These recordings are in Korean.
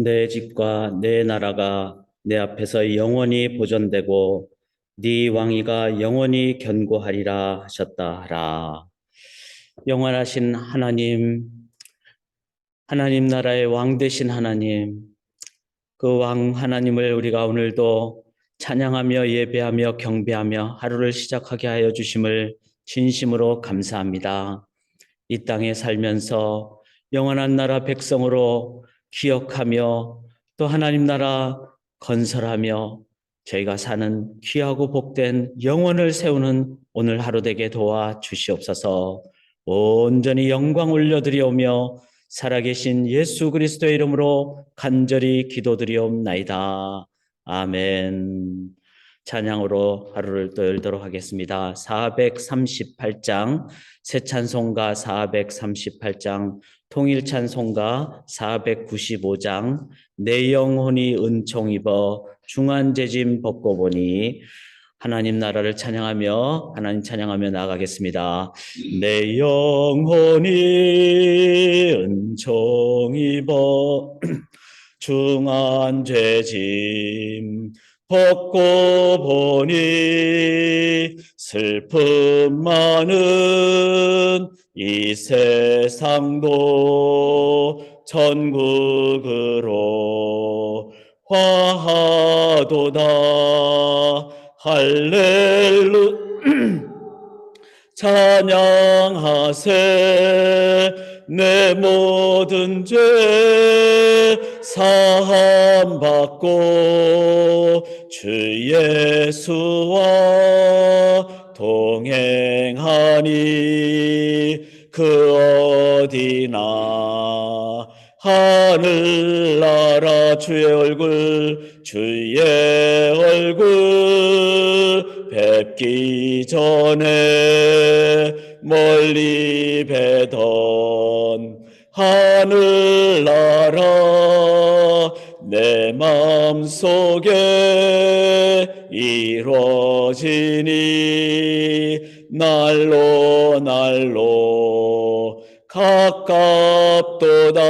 내 집과 내 나라가 내 앞에서 영원히 보존되고 네 왕위가 영원히 견고하리라 하셨다 하라. 영원하신 하나님, 하나님 나라의 왕 되신 하나님, 그 왕 하나님을 우리가 오늘도 찬양하며 예배하며 경배하며 하루를 시작하게 하여 주심을 진심으로 감사합니다. 이 땅에 살면서 영원한 나라 백성으로 기억하며 또 하나님 나라 건설하며 저희가 사는 귀하고 복된 영혼을 세우는 오늘 하루 되게 도와 주시옵소서. 온전히 영광 올려드리오며 살아계신 예수 그리스도의 이름으로 간절히 기도드리옵나이다. 아멘. 찬양으로 하루를 또 열도록 하겠습니다. 438장 새 찬송가 438장 통일 찬송가 495장 내 영혼이 은총 입어 중한 재짐 벗고 보니 하나님 나라를 찬양하며 하나님 찬양하며 나가겠습니다. 내 영혼이 은총 입어 중한 죄짐 벗고 보니 슬픔 많은 이 세상도 천국으로 화하도다. 할렐루 찬양하세. 내 모든 죄 사함 받고 주 예수와 동행하니 그 어디나 하늘나라 주의 얼굴 주의 얼굴 뵙기 전에 멀리 뵈던 하늘나라 내 마음속에 이루어지니 날로 날로 가깝도다.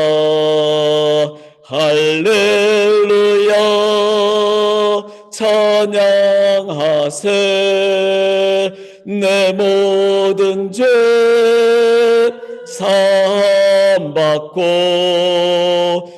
할렐루야. 찬양하세. 내 모든 죄 사함 받고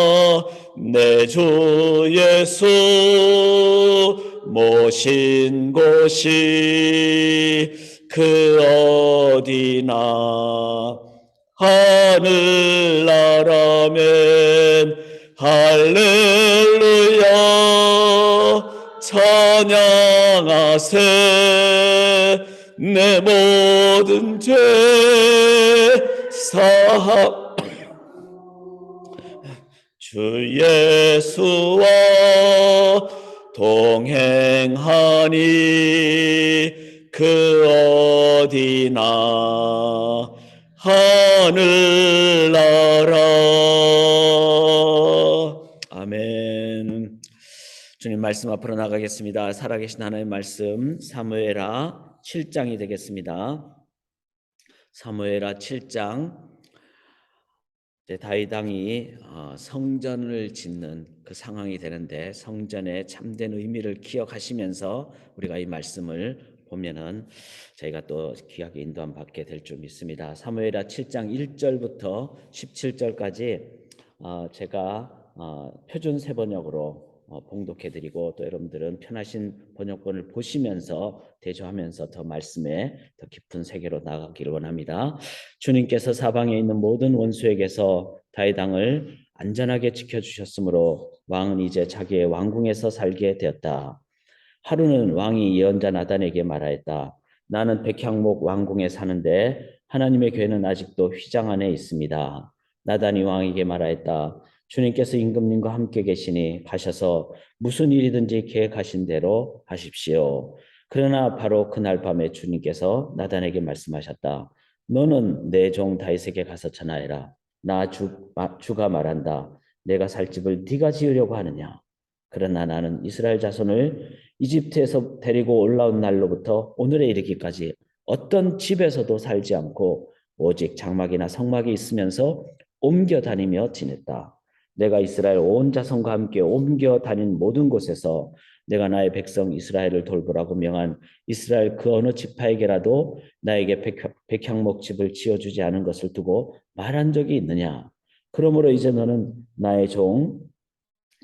내 주 예수 모신 곳이 그 어디나 하늘나라면 할렐루야 찬양하세 내 모든 죄 사함 주 예수와 동행하니 그 어디나 하늘나라. 아멘. 주님 말씀 앞으로 나가겠습니다. 살아계신 하나님 말씀 사무엘하 7장이 되겠습니다. 사무엘하 7장 이제 다윗 왕이 어, 성전을 짓는 그 상황이 되는데 성전의 참된 의미를 기억하시면서 우리가 이 말씀을 보면은 저희가 또 귀하게 인도함 받게 될 줄 믿습니다. 사무엘하 7장 1절부터 17절까지 어, 제가 어, 표준 세번역으로 어, 봉독해드리고 또 여러분들은 편하신 번역본을 보시면서 대조하면서 더 말씀에 더 깊은 세계로 나가기를 원합니다. 주님께서 사방에 있는 모든 원수에게서 다윗 왕을 안전하게 지켜주셨으므로 왕은 이제 자기의 왕궁에서 살게 되었다. 하루는 왕이 예언자 나단에게 말하였다. 나는 백향목 왕궁에 사는데 하나님의 교회는 아직도 휘장 안에 있습니다. 나단이 왕에게 말하였다. 주님께서 임금님과 함께 계시니 가셔서 무슨 일이든지 계획하신 대로 하십시오. 그러나 바로 그날 밤에 주님께서 나단에게 말씀하셨다. 너는 내 종 다윗에게 가서 전하해라. 나 주, 마, 주가 말한다. 내가 살 집을 네가 지으려고 하느냐? 그러나 나는 이스라엘 자손을 이집트에서 데리고 올라온 날로부터 오늘에 이르기까지 어떤 집에서도 살지 않고 오직 장막이나 성막이 있으면서 옮겨 다니며 지냈다. 내가 이스라엘 온 자손과 함께 옮겨 다닌 모든 곳에서 내가 나의 백성 이스라엘을 돌보라고 명한 이스라엘 그 어느 지파에게라도 나에게 백 향목 집을 지어주지 않은 것을 두고 말한 적이 있느냐? 그러므로 이제 너는 나의 종,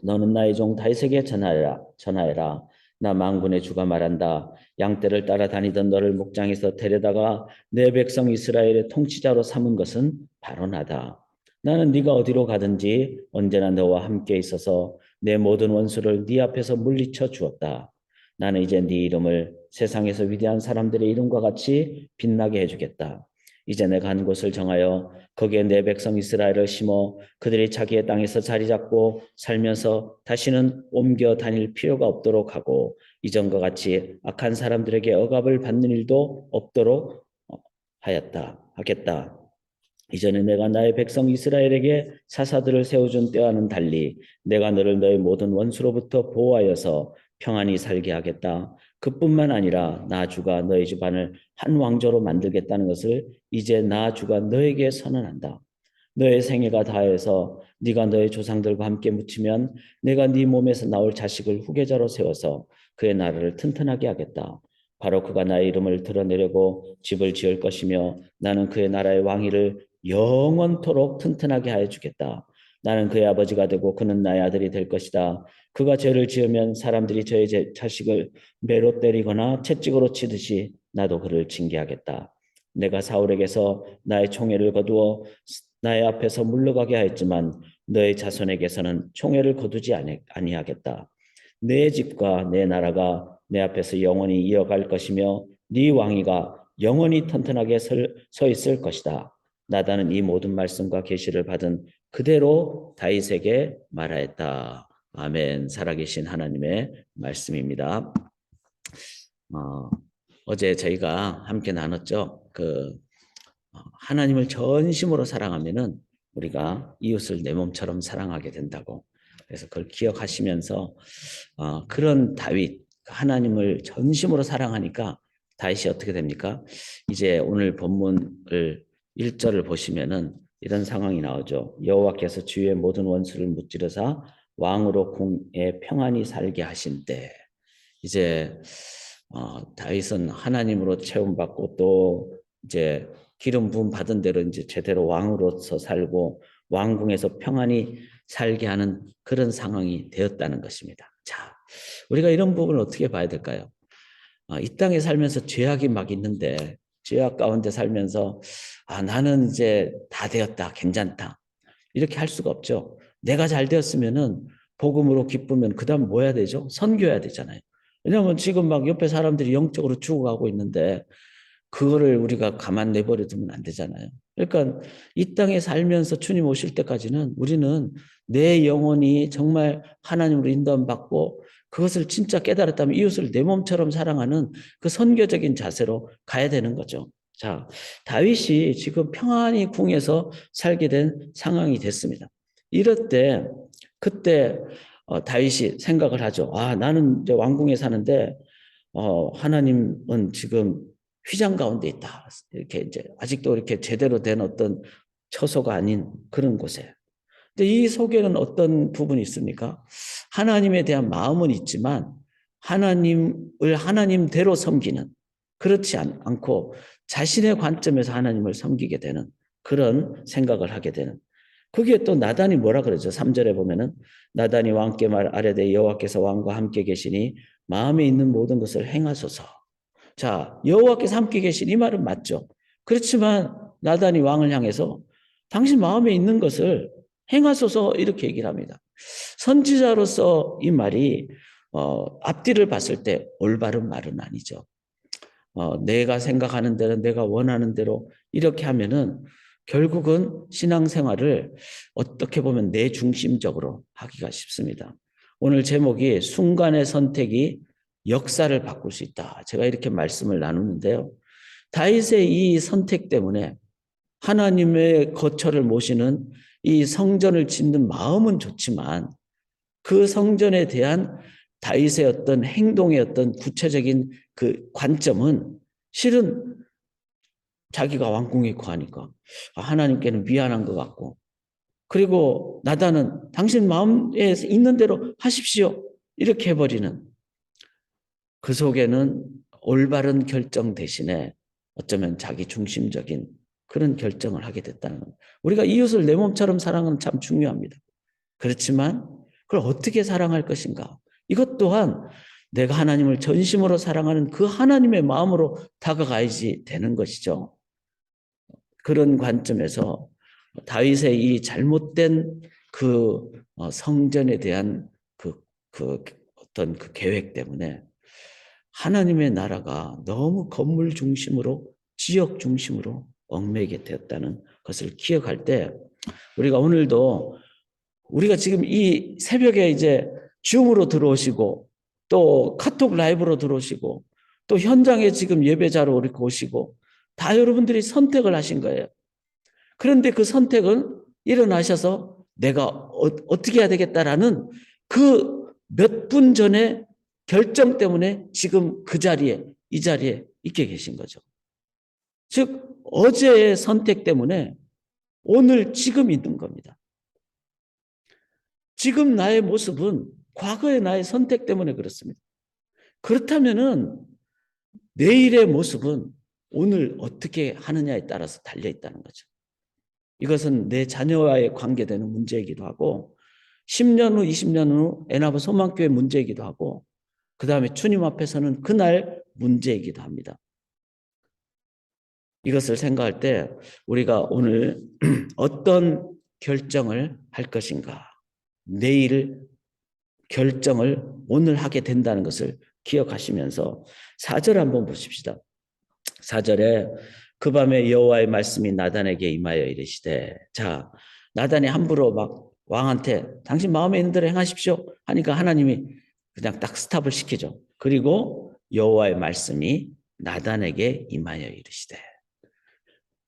너는 나의 종 다윗에게 전하여라, 전하여라. 나 망군의 주가 말한다. 양떼를 따라다니던 너를 목장에서 데려다가 내 백성 이스라엘의 통치자로 삼은 것은 바로 나다. 나는 네가 어디로 가든지 언제나 너와 함께 있어서 내 모든 원수를 네 앞에서 물리쳐 주었다. 나는 이제 네 이름을 세상에서 위대한 사람들의 이름과 같이 빛나게 해주겠다. 이제 내가 한 곳을 정하여 거기에 내 백성 이스라엘을 심어 그들이 자기의 땅에서 자리 잡고 살면서 다시는 옮겨 다닐 필요가 없도록 하고 이전과 같이 악한 사람들에게 억압을 받는 일도 없도록 하였다 하겠다. 이전에 내가 나의 백성 이스라엘에게 사사들을 세워준 때와는 달리 내가 너를 너의 모든 원수로부터 보호하여서 평안히 살게 하겠다. 그뿐만 아니라 나 주가 너희 집안을 한 왕조로 만들겠다는 것을 이제 나 주가 너에게 선언한다. 너의 생애가 다해서 네가 너의 조상들과 함께 묻히면 내가 네 몸에서 나올 자식을 후계자로 세워서 그의 나라를 튼튼하게 하겠다. 바로 그가 나의 이름을 드러내려고 집을 지을 것이며 나는 그의 나라의 왕위를 영원토록 튼튼하게 하여 주겠다. 나는 그의 아버지가 되고 그는 나의 아들이 될 것이다. 그가 죄를 지으면 사람들이 저의 자식을 매로 때리거나 채찍으로 치듯이 나도 그를 징계하겠다. 내가 사울에게서 나의 총애를 거두어 나의 앞에서 물러가게 하였지만 너의 자손에게서는 총애를 거두지 아니하겠다. 내 집과 내 나라가 내 앞에서 영원히 이어갈 것이며 네 왕위가 영원히 튼튼하게 서 있을 것이다. 나다는 이 모든 말씀과 계시를 받은 그대로 다윗에게 말하였다. 아멘. 살아계신 하나님의 말씀입니다. 어, 어제 저희가 함께 나눴죠. 그 어, 하나님을 전심으로 사랑하면은 우리가 이웃을 내 몸처럼 사랑하게 된다고. 그래서 그걸 기억하시면서 어, 그런 다윗 하나님을 전심으로 사랑하니까 다윗이 어떻게 됩니까? 이제 오늘 본문을 1절을 보시면은 이런 상황이 나오죠. 여호와께서 주의 모든 원수를 무찌르사 왕으로 공에 평안히 살게 하신 때 이제 어, 다윗은 하나님으로 체험받고 또 이제 기름 부음 받은 대로 이제 제대로 왕으로서 살고 왕궁에서 평안히 살게 하는 그런 상황이 되었다는 것입니다. 자, 우리가 이런 부분을 어떻게 봐야 될까요? 어, 이 땅에 살면서 죄악이 막 있는데 죄악 가운데 살면서 아 나는 이제 다 되었다 괜찮다 이렇게 할 수가 없죠. 내가 잘 되었으면은 복음으로 기쁘면 그다음 뭐 해야 되죠? 선교해야 되잖아요. 왜냐하면 지금 막 옆에 사람들이 영적으로 죽어가고 있는데 그거를 우리가 가만 내버려 두면 안 되잖아요. 그러니까 이 땅에 살면서 주님 오실 때까지는 우리는 내 영혼이 정말 하나님으로 인도함 받고 그것을 진짜 깨달았다면 이웃을 내 몸처럼 사랑하는 그 선교적인 자세로 가야 되는 거죠. 자, 다윗이 지금 평안히 궁에서 살게 된 상황이 됐습니다. 이럴 때 그때 어, 다윗이 생각을 하죠. 아, 나는 이제 왕궁에 사는데 어, 하나님은 지금 휘장 가운데 있다. 이렇게 이제 아직도 이렇게 제대로 된 어떤 처소가 아닌 그런 곳에. 이 속에는 어떤 부분이 있습니까? 하나님에 대한 마음은 있지만 하나님을 하나님대로 섬기는 그렇지 않, 고 자신의 관점에서 하나님을 섬기게 되는 그런 생각을 하게 되는 그게 또 나단이 뭐라 그러죠? 3절에 보면은 나단이 왕께 말 아래되 여호와께서 왕과 함께 계시니 마음에 있는 모든 것을 행하소서. 자, 여호와께서 함께 계신 이 말은 맞죠. 그렇지만 나단이 왕을 향해서 당신 마음에 있는 것을 행하소서 이렇게 얘기를 합니다. 선지자로서 이 말이 어, 앞뒤를 봤을 때 올바른 말은 아니죠. 어, 내가 생각하는 대로 내가 원하는 대로 이렇게 하면은 결국은 신앙생활을 어떻게 보면 내 중심적으로 하기가 쉽습니다. 오늘 제목이 순간의 선택이 역사를 바꿀 수 있다. 제가 이렇게 말씀을 나누는데요. 다윗의 이 선택 때문에 하나님의 거처를 모시는 이 성전을 짓는 마음은 좋지만 그 성전에 대한 다윗의 어떤 행동의 어떤 구체적인 그 관점은 실은 자기가 왕궁에 있고 하니까 아, 하나님께는 미안한 것 같고. 그리고 나다는 당신 마음에 있는 대로 하십시오. 이렇게 해버리는 그 속에는 올바른 결정 대신에 어쩌면 자기 중심적인 그런 결정을 하게 됐다는 겁니다. 우리가 이웃을 내 몸처럼 사랑하는 참 중요합니다. 그렇지만 그걸 어떻게 사랑할 것인가? 이것 또한 내가 하나님을 전심으로 사랑하는 그 하나님의 마음으로 다가가야지 되는 것이죠. 그런 관점에서 다윗의 이 잘못된 그 어, 성전에 대한 그, 그 어떤 그 계획 때문에 하나님의 나라가 너무 건물 중심으로 지역 중심으로 얽매이게 되었다는 것을 기억할 때 우리가 오늘도 우리가 지금 이 새벽에 이제 줌으로 들어오시고 또 카톡 라이브로 들어오시고 또 현장에 지금 예배자로 이렇게 오시고 다 여러분들이 선택을 하신 거예요. 그런데 그 선택은 일어나셔서 내가 어, 떻게 해야 되겠다라는 그 몇 분 전에 결정 때문에 지금 그 자리에 이 자리에 있게 계신 거죠. 즉 어제의 선택 때문에 오늘 지금 있는 겁니다. 지금 나의 모습은 과거의 나의 선택 때문에 그렇습니다. 그렇다면은 내일의 모습은 오늘 어떻게 하느냐에 따라서 달려 있다는 거죠. 이것은 내 자녀와의 관계되는 문제이기도 하고 10년 후, 20년 후 애나브 소망교회 문제이기도 하고 그 다음에 주님 앞에서는 그날 문제이기도 합니다. 이것을 생각할 때 우리가 오늘 어떤 결정을 할 것인가 내일 결정을 오늘 하게 된다는 것을 기억하시면서 4절 한번 보십시다. 4절에 그 밤에 여호와의 말씀이 나단에게 임하여 이르시되 자 나단이 함부로 막 왕한테 당신 마음에 있는 대로 행하십시오 하니까 하나님이 그냥 딱 스탑을 시키죠. 그리고 여호와의 말씀이 나단에게 임하여 이르시되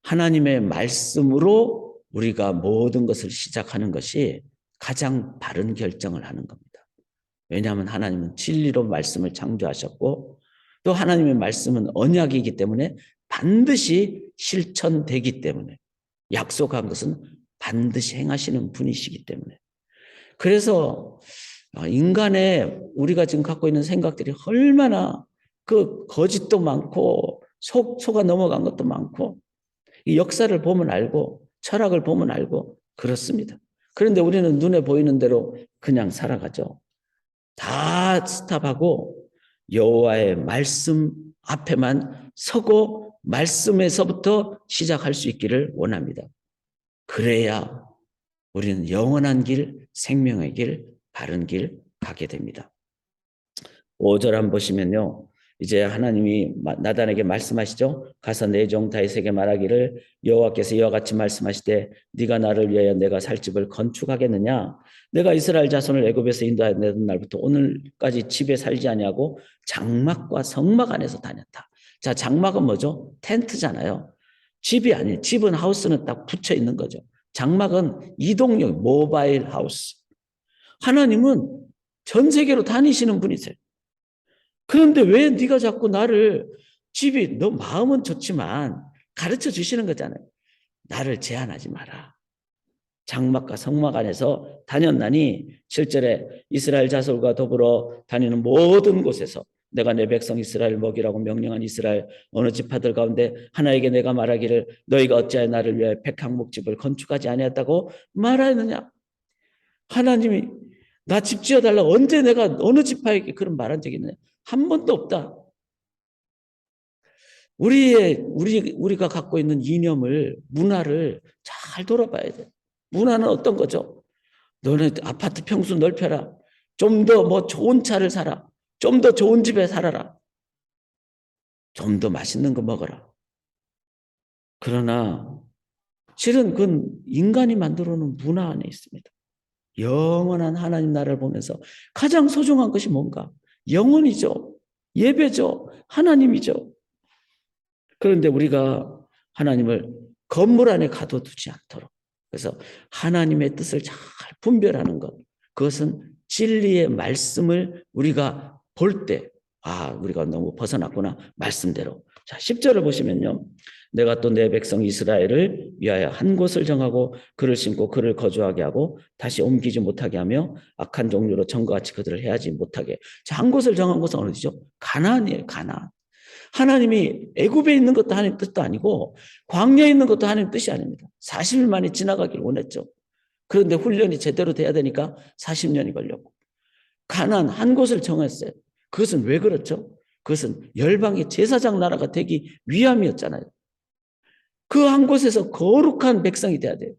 하나님의 말씀으로 우리가 모든 것을 시작하는 것이 가장 바른 결정을 하는 겁니다. 왜냐하면 하나님은 진리로 말씀을 창조하셨고 또 하나님의 말씀은 언약이기 때문에 반드시 실천되기 때문에 약속한 것은 반드시 행하시는 분이시기 때문에 그래서 인간의 우리가 지금 갖고 있는 생각들이 얼마나 그 거짓도 많고 속, 속아 넘어간 것도 많고 이 역사를 보면 알고 철학을 보면 알고 그렇습니다. 그런데 우리는 눈에 보이는 대로 그냥 살아가죠. 다 스탑하고 여호와의 말씀 앞에만 서고 말씀에서부터 시작할 수 있기를 원합니다. 그래야 우리는 영원한 길, 생명의 길, 바른 길 가게 됩니다. 5절 한번 보시면요. 이제 하나님이 나단에게 말씀하시죠. 가서 내 종 다윗에게 말하기를 여호와께서 이와 같이 말씀하시되 네가 나를 위하여 내가 살 집을 건축하겠느냐 내가 이스라엘 자손을 애굽에서 인도하여 내던 날부터 오늘까지 집에 살지 아니하고 장막과 성막 안에서 다녔다. 자, 장막은 뭐죠? 텐트잖아요. 집이 아니에요. 집은 하우스는 딱 붙여 있는 거죠. 장막은 이동용 모바일 하우스. 하나님은 전 세계로 다니시는 분이세요. 그런데 왜 네가 자꾸 나를 집이 너 마음은 좋지만 가르쳐 주시는 거잖아요. 나를 제한하지 마라. 장막과 성막 안에서 다녔나니 실제로 이스라엘 자손과 더불어 다니는 모든 곳에서 내가 내 백성 이스라엘 먹이라고 명령한 이스라엘 어느 지파들 가운데 하나에게 내가 말하기를 너희가 어찌하여 나를 위해 백항목집을 건축하지 아니했다고 말하느냐 하나님이 나 집 지어달라 언제 내가 어느 지파에게 그런 말한 적이 있느냐 한 번도 없다. 우리의 우리 우리가 갖고 있는 이념을 문화를 잘 돌아봐야 돼. 문화는 어떤 거죠? 너네 아파트 평수 넓혀라. 좀 더 뭐 좋은 차를 사라. 좀 더 좋은 집에 살아라. 좀 더 맛있는 거 먹어라. 그러나 실은 그건 인간이 만들어 놓은 문화 안에 있습니다. 영원한 하나님 나라를 보면서 가장 소중한 것이 뭔가? 영혼이죠. 예배죠. 하나님이죠. 그런데 우리가 하나님을 건물 안에 가둬두지 않도록 그래서 하나님의 뜻을 잘 분별하는 것 그것은 진리의 말씀을 우리가 볼 때 아, 우리가 너무 벗어났구나. 말씀대로. 자, 10절을 보시면요. 내가 또 내 백성 이스라엘을 위하여 한 곳을 정하고 그를 심고 그를 거주하게 하고 다시 옮기지 못하게 하며 악한 종류로 전과 같이 그들을 해하지 못하게. 자, 한 곳을 정한 곳은 어디죠? 가나안이에요, 가나안. 하나님이 애굽에 있는 것도 하나님 뜻도 아니고 광야에 있는 것도 하나님 뜻이 아닙니다. 40일 만에 지나가길 원했죠. 그런데 훈련이 제대로 돼야 되니까 40년이 걸렸고 가나안 한 곳을 정했어요. 그것은 왜 그렇죠? 그것은 열방의 제사장 나라가 되기 위함이었잖아요. 그 한 곳에서 거룩한 백성이 돼야 돼요.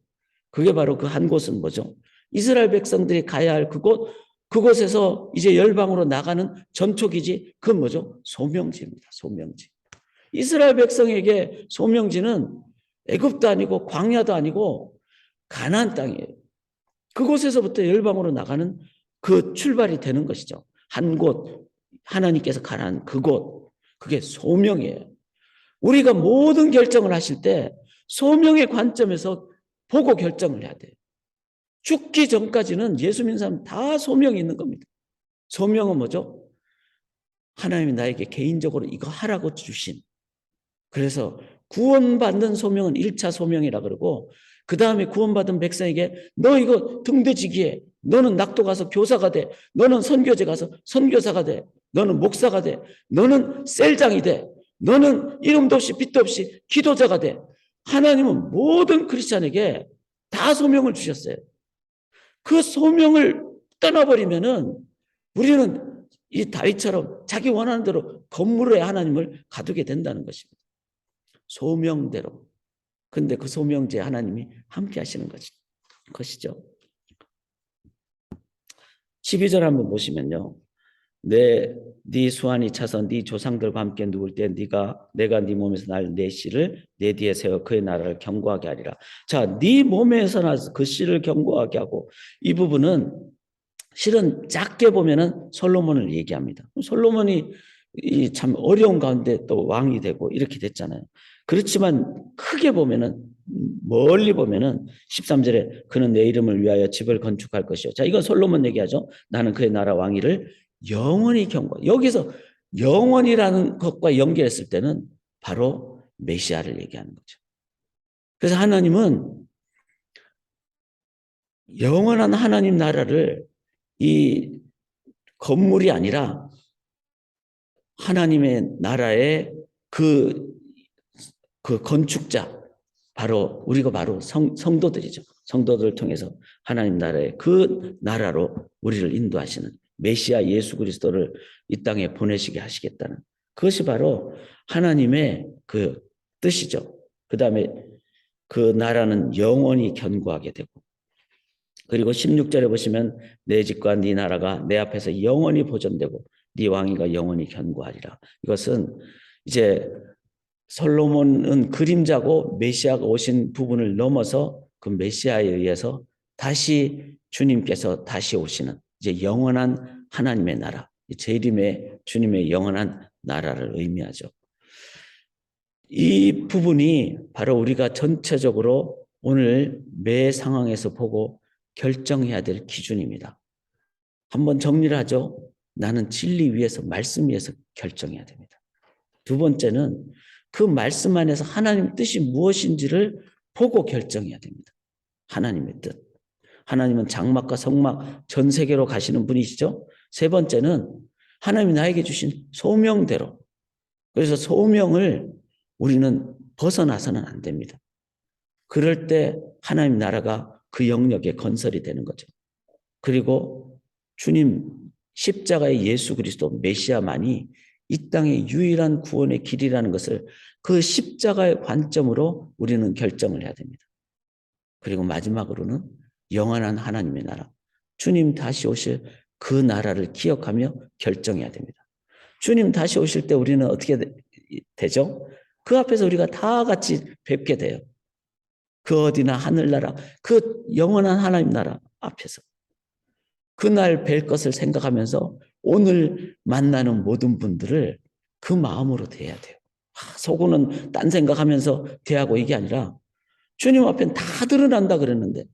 그게 바로 그 한 곳은 뭐죠? 이스라엘 백성들이 가야 할 그곳, 그곳에서 이제 열방으로 나가는 전초기지, 그건 뭐죠? 소명지입니다. 소명지. 이스라엘 백성에게 소명지는 애굽도 아니고 광야도 아니고 가나안 땅이에요. 그곳에서부터 열방으로 나가는 그 출발이 되는 것이죠. 한 곳, 하나님께서 가라는 그곳, 그게 소명이에요. 우리가 모든 결정을 하실 때 소명의 관점에서 보고 결정을 해야 돼요. 죽기 전까지는 예수 믿는 사람 다 소명이 있는 겁니다. 소명은 뭐죠? 하나님이 나에게 개인적으로 이거 하라고 주신. 그래서 구원받는 소명은 1차 소명이라 그러고 그 다음에 구원받은 백성에게 너 이거 등대지기해. 너는 낙도 가서 교사가 돼. 너는 선교제 가서 선교사가 돼. 너는 목사가 돼. 너는 셀장이 돼. 너는 이름도 없이 빛도 없이 기도자가 돼. 하나님은 모든 크리스찬에게 다 소명을 주셨어요. 그 소명을 떠나버리면은 우리는 이 다윗처럼 자기 원하는 대로 건물에 하나님을 가두게 된다는 것입니다. 소명대로. 근데 그 소명제 하나님이 함께 하시는 것이, 것이죠. 12절 한번 보시면요. 내, 네 수완이 차서 네 조상들과 함께 누울 때 네가 내가 네 몸에서 날내 씨를 내 뒤에 세워 그의 나라를 경고하게 하리라. 자, 네 몸에서 나그 씨를 경고하게 하고 이 부분은 실은 작게 보면은 솔로몬을 얘기합니다. 솔로몬이 이 참 어려운 가운데 또 왕이 되고 이렇게 됐잖아요. 그렇지만 크게 보면은 멀리 보면은 13절에 그는 내 이름을 위하여 집을 건축할 것이요. 자, 이건 솔로몬 얘기하죠. 나는 그의 나라 왕위를 영원히 경고. 여기서 영원이라는 것과 연결했을 때는 바로 메시아를 얘기하는 거죠. 그래서 하나님은 영원한 하나님 나라를 이 건물이 아니라 하나님의 나라의 그, 그 건축자, 바로, 우리가 바로 성, 성도들이죠. 성도들을 통해서 하나님 나라의 그 나라로 우리를 인도하시는 메시아 예수 그리스도를 이 땅에 보내시게 하시겠다는 그것이 바로 하나님의 그 뜻이죠. 그 다음에 그 나라는 영원히 견고하게 되고 그리고 16절에 보시면 내 집과 네 나라가 내 앞에서 영원히 보존되고 네 왕위가 영원히 견고하리라. 이것은 이제 솔로몬은 그림자고 메시아가 오신 부분을 넘어서 그 메시아에 의해서 다시 주님께서 다시 오시는 이제 영원한 하나님의 나라, 재림의 주님의 영원한 나라를 의미하죠. 이 부분이 바로 우리가 전체적으로 오늘 매 상황에서 보고 결정해야 될 기준입니다. 한번 정리를 하죠. 나는 진리 위에서 말씀 위에서 결정해야 됩니다. 두 번째는 그 말씀 안에서 하나님 뜻이 무엇인지를 보고 결정해야 됩니다. 하나님의 뜻. 하나님은 장막과 성막 전 세계로 가시는 분이시죠. 세 번째는 하나님이 나에게 주신 소명대로. 그래서 소명을 우리는 벗어나서는 안 됩니다. 그럴 때 하나님 나라가 그 영역에 건설이 되는 거죠. 그리고 주님 십자가의 예수 그리스도 메시아만이 이 땅의 유일한 구원의 길이라는 것을 그 십자가의 관점으로 우리는 결정을 해야 됩니다. 그리고 마지막으로는 영원한 하나님의 나라. 주님 다시 오실 그 나라를 기억하며 결정해야 됩니다. 주님 다시 오실 때 우리는 어떻게 되죠? 그 앞에서 우리가 다 같이 뵙게 돼요. 그 어디나 하늘나라 그 영원한 하나님 나라 앞에서 그날 뵐 것을 생각하면서 오늘 만나는 모든 분들을 그 마음으로 대해야 돼요. 아, 속으로는 딴 생각하면서 대하고 이게 아니라 주님 앞에 다 드러난다 그랬는데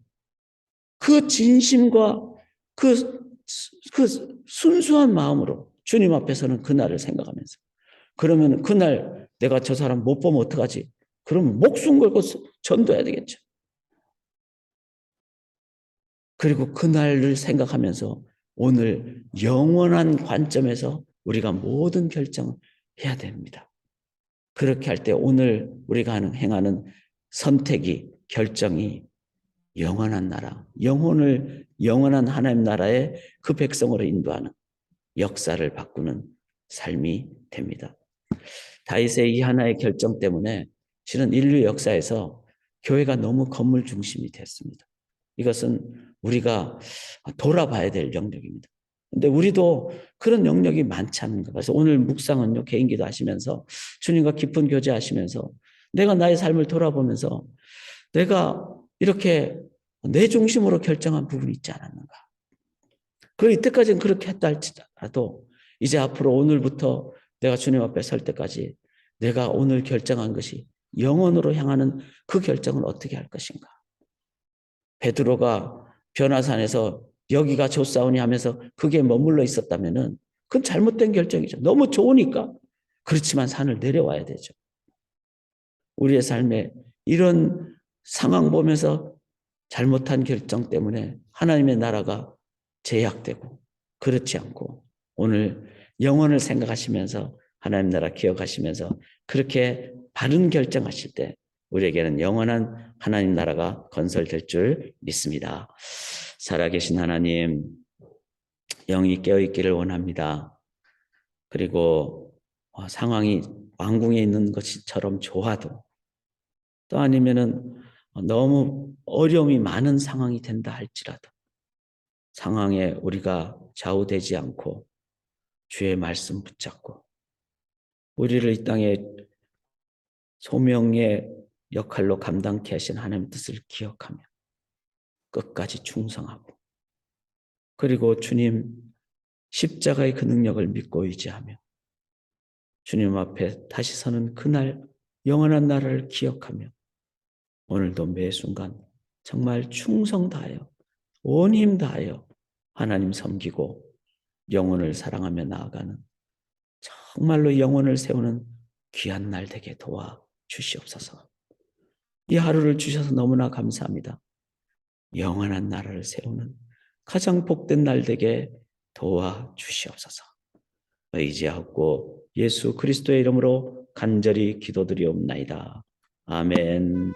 그 진심과 그, 그 순수한 마음으로 주님 앞에서는 그날을 생각하면서 그러면 그날 내가 저 사람 못 보면 어떡하지? 그러면 목숨 걸고 전도해야 되겠죠. 그리고 그날을 생각하면서 오늘 영원한 관점에서 우리가 모든 결정을 해야 됩니다. 그렇게 할 때 오늘 우리가 하는 행하는 선택이 결정이 영원한 나라, 영혼을 영원한 하나님 나라의 그 백성으로 인도하는 역사를 바꾸는 삶이 됩니다. 다윗의 이 하나의 결정 때문에 실은 인류 역사에서 교회가 너무 건물 중심이 됐습니다. 이것은 우리가 돌아봐야 될 영역입니다. 근데 우리도 그런 영역이 많지 않은가. 그래서 오늘 묵상은요, 개인기도 하시면서 주님과 깊은 교제하시면서 내가 나의 삶을 돌아보면서 내가 이렇게 내 중심으로 결정한 부분이 있지 않았는가. 그 이때까지는 그렇게 했다 할지라도 이제 앞으로 오늘부터 내가 주님 앞에 설 때까지 내가 오늘 결정한 것이 영원으로 향하는 그 결정을 어떻게 할 것인가. 베드로가 변화산에서 여기가 좋사오니 하면서 그게 머물러 있었다면은 그건 잘못된 결정이죠. 너무 좋으니까. 그렇지만 산을 내려와야 되죠. 우리의 삶에 이런 상황 보면서 잘못한 결정 때문에 하나님의 나라가 제약되고 그렇지 않고 오늘 영혼을 생각하시면서 하나님 나라 기억하시면서 그렇게 바른 결정하실 때 우리에게는 영원한 하나님 나라가 건설될 줄 믿습니다. 살아계신 하나님, 영이 깨어있기를 원합니다. 그리고 어, 상황이 왕궁에 있는 것처럼 좋아도 또 아니면은 너무 어려움이 많은 상황이 된다 할지라도 상황에 우리가 좌우되지 않고 주의 말씀 붙잡고 우리를 이 땅에 소명의 역할로 감당케 하신 하나님 뜻을 기억하며 끝까지 충성하고 그리고 주님 십자가의 그 능력을 믿고 의지하며 주님 앞에 다시 서는 그날 영원한 나라를 기억하며 오늘도 매 순간 정말 충성 다하여 온 힘 다하여 하나님 섬기고 영혼을 사랑하며 나아가는 정말로 영혼을 세우는 귀한 날 되게 도와 주시옵소서. 이 하루를 주셔서 너무나 감사합니다. 영원한 나라를 세우는 가장 복된 날 되게 도와 주시옵소서. 의지하고 예수 그리스도의 이름으로 간절히 기도드리옵나이다. 아멘.